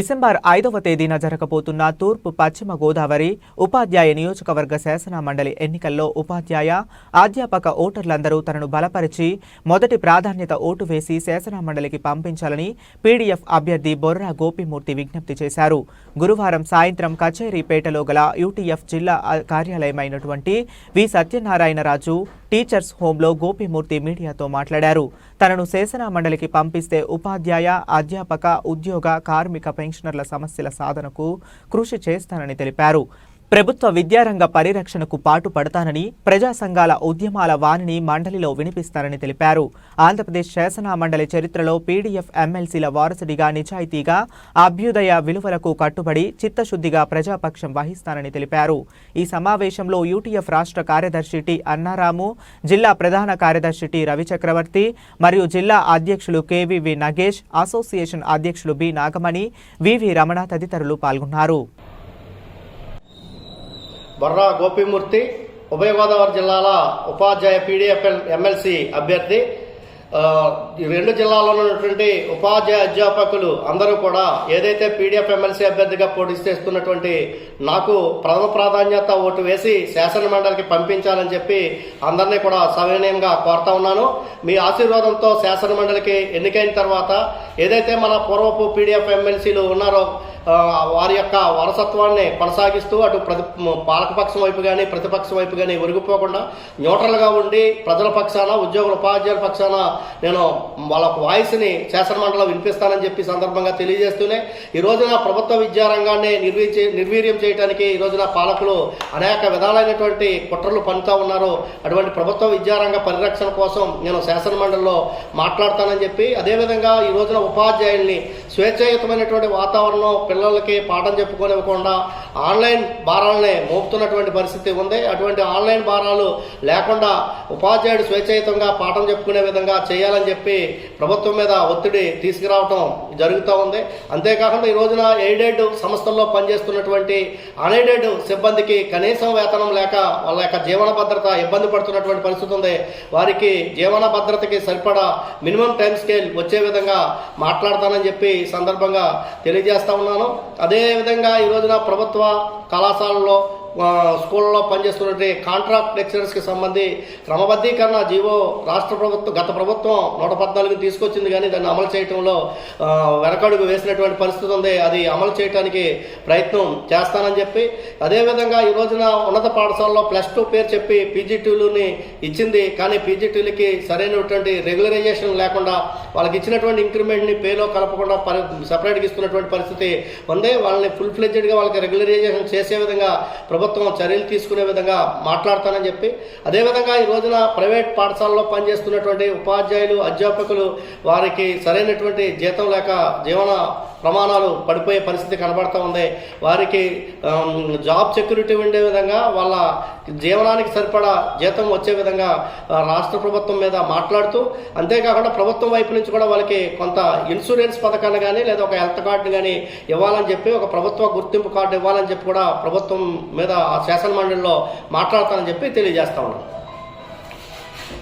December ఐదవ తేదీన జరగబోతున్న తూర్పు పశ్చిమ గోదావరి ఉపాధ్యాయ నియోజకవర్గ శాసన మండలి ఎన్నికల్లో ఉపాధ్యాయ అధ్యాపక ఓటర్లందరూ తనను బలపరిచి మొదటి ప్రాధాన్యత ఓటు వేసి శాసన మండలికి పంపించాలని పీడీఎఫ్ అభ్యర్థి బొర్రా గోపిమూర్తి విజ్ఞప్తి చేశారు. గురువారం సాయంత్రం కచేరీపేటలో గల యూటీఎఫ్ జిల్లా కార్యాలయమైనటువంటి వి సత్యనారాయణరాజు టీచర్స్ హోంలో గోపిమూర్తి మీడియాతో మాట్లాడారు. తనను శాసన మండలికి పంపిస్తే ఉపాధ్యాయ అధ్యాపక ఉద్యోగ కార్మిక పెన్షనర్ల సమస్యల సాధనకు కృషి చేస్తానని తెలిపారు. ప్రభుత్వ విద్యారంగ పరిరక్షణకు పాటు పడతానని ప్రజా సంఘాల ఉద్యమాల వాణిని మండలిలో వినిపిస్తానని తెలిపారు. ఆంధ్రప్రదేశ్ శాసన మండలి చరిత్రలో పీడీఎఫ్ ఎమ్మెల్సీల వారసుడిగా నిజాయితీగా అభ్యుదయ విలువలకు కట్టుబడి చిత్తశుద్ధిగా ప్రజాపక్షం వహిస్తానని తెలిపారు. ఈ సమావేశంలో యూటీఎఫ్ రాష్ట్ర కార్యదర్శి టి అన్నారాము జిల్లా ప్రధాన కార్యదర్శి టి రవిచక్రవర్తి మరియు జిల్లా అధ్యక్షులు కేవీవి నగేష్ అసోసియేషన్ అధ్యక్షులు బి నాగమణి వివి రమణ తదితరులు పాల్గొన్నారు. బొర్రా గోపిమూర్తి ఉభయ గోదావరి జిల్లాల ఉపాధ్యాయ పీడీఎఫ్ఎల్ ఎమ్మెల్సీ అభ్యర్థి. ఈ రెండు జిల్లాలో ఉన్నటువంటి ఉపాధ్యాయ అధ్యాపకులు అందరూ కూడా ఏదైతే పీడీఎఫ్ ఎమ్మెల్సీ అభ్యర్థిగా పోటీ చేస్తున్నటువంటి నాకు ప్రథమ ప్రాధాన్యత ఓటు వేసి శాసన మండలికి పంపించాలని చెప్పి అందరినీ కూడా సవినయంగా కోరుతా ఉన్నాను. మీ ఆశీర్వాదంతో శాసన మండలికి ఎన్నికైన తర్వాత ఏదైతే మన పూర్వపు పీడీఎఫ్ ఎమ్మెల్సీలు ఉన్నారో వారి యొక్క వారసత్వాన్ని కొనసాగిస్తూ అటు ప్రతి పాలకపక్షం వైపు కానీ ప్రతిపక్షం వైపు కానీ ఒరిగిపోకుండా న్యూట్రల్గా ఉండి ప్రజల పక్షాన ఉద్యోగుల ఉపాధ్యాయుల పక్షాన నేను వాళ్ళ వాయిస్ని శాసనమండలిలో వినిపిస్తానని చెప్పి సందర్భంగా తెలియజేస్తూనే ఈ రోజున ప్రభుత్వ విద్యారంగాన్ని నిర్వీచి నిర్వీర్యం చేయడానికి ఈ రోజున పాలకులు అనేక విధాలైనటువంటి కుట్రలు పనుతూ ఉన్నారు. అటువంటి ప్రభుత్వ విద్యారంగ పరిరక్షణ కోసం నేను శాసనమండలిలో మాట్లాడతానని చెప్పి అదేవిధంగా ఈ రోజున ఉపాధ్యాయుల్ని స్వేచ్ఛాయుతమైనటువంటి వాతావరణం పిల్లలకి పాఠం చెప్పుకోనివ్వకుండా ఆన్లైన్ భారాలనే మోపుతున్నటువంటి పరిస్థితి ఉంది. అటువంటి ఆన్లైన్ భారాలు లేకుండా ఉపాధ్యాయుడు స్వేచ్ఛాయుతంగా పాఠం చెప్పుకునే విధంగా చేయాలని చెప్పి ప్రభుత్వం మీద ఒత్తిడి తీసుకురావటం జరుగుతూ ఉంది. అంతేకాకుండా ఈ రోజున ఎయిడెడ్ సంస్థల్లో పనిచేస్తున్నటువంటి అన్ఎయిడెడ్ సిబ్బందికి కనీసం వేతనం లేక వాళ్ళ యొక్క జీవన భద్రత ఇబ్బంది పడుతున్నటువంటి పరిస్థితి ఉంది. వారికి జీవన భద్రతకి సరిపడా మినిమం టైం స్కేల్ వచ్చే విధంగా మాట్లాడతానని చెప్పి సందర్భంగా తెలియజేస్తా ఉన్నాను. అదేవిధంగా ఈ రోజున ప్రభుత్వ కళాశాలలో స్కూళ్ళలో పనిచేస్తున్నటువంటి కాంట్రాక్ట్ లెక్చరర్స్కి సంబంధి క్రమబద్ధీకరణ జీవో రాష్ట్ర ప్రభుత్వం గత ప్రభుత్వం నూట పద్నాలుగు తీసుకొచ్చింది కానీ దాన్ని అమలు చేయడంలో వెనకడుగు వేసినటువంటి పరిస్థితి ఉంది. అది అమలు చేయడానికి ప్రయత్నం చేస్తానని చెప్పి అదేవిధంగా ఈ రోజున ఉన్నత పాఠశాలలో ప్లస్ టూ పేరు చెప్పి పీజీటీలని ఇచ్చింది. కానీ పీజీటీలకి సరైనటువంటి రెగ్యులరైజేషన్ లేకుండా వాళ్ళకి ఇచ్చినటువంటి ఇంక్రిమెంట్ని పేలో కలపకుండా పరి సపరేట్గా ఇస్తున్నటువంటి పరిస్థితి. ఉంది వాళ్ళని ఫుల్ ఫ్లెడ్జెడ్గా వాళ్ళకి రెగ్యులరైజేషన్ చేసే విధంగా ప్రభుత్వం ప్రభుత్వం చర్యలు తీసుకునే విధంగా మాట్లాడతానని చెప్పి అదేవిధంగా ఈ రోజున ప్రైవేట్ పాఠశాలలో పనిచేస్తున్నటువంటి ఉపాధ్యాయులు అధ్యాపకులు వారికి సరైనటువంటి జీతం లేక జీవన ప్రమాణాలు పడిపోయే పరిస్థితి కనబడుతూ ఉంది. వారికి జాబ్ సెక్యూరిటీ ఉండే విధంగా వాళ్ళ జీవనానికి సరిపడా జీతం వచ్చే విధంగా రాష్ట్ర ప్రభుత్వం మీద మాట్లాడుతూ అంతేకాకుండా ప్రభుత్వం వైపు నుంచి కూడా వాళ్ళకి కొంత ఇన్సూరెన్స్ పథకాన్ని కానీ లేదా ఒక హెల్త్ కార్డుని కానీ ఇవ్వాలని చెప్పి ఒక ప్రభుత్వ గుర్తింపు కార్డు ఇవ్వాలని చెప్పి కూడా ప్రభుత్వం మీద ఆ మాట్లాడతానని చెప్పి తెలియజేస్తా ఉన్నాను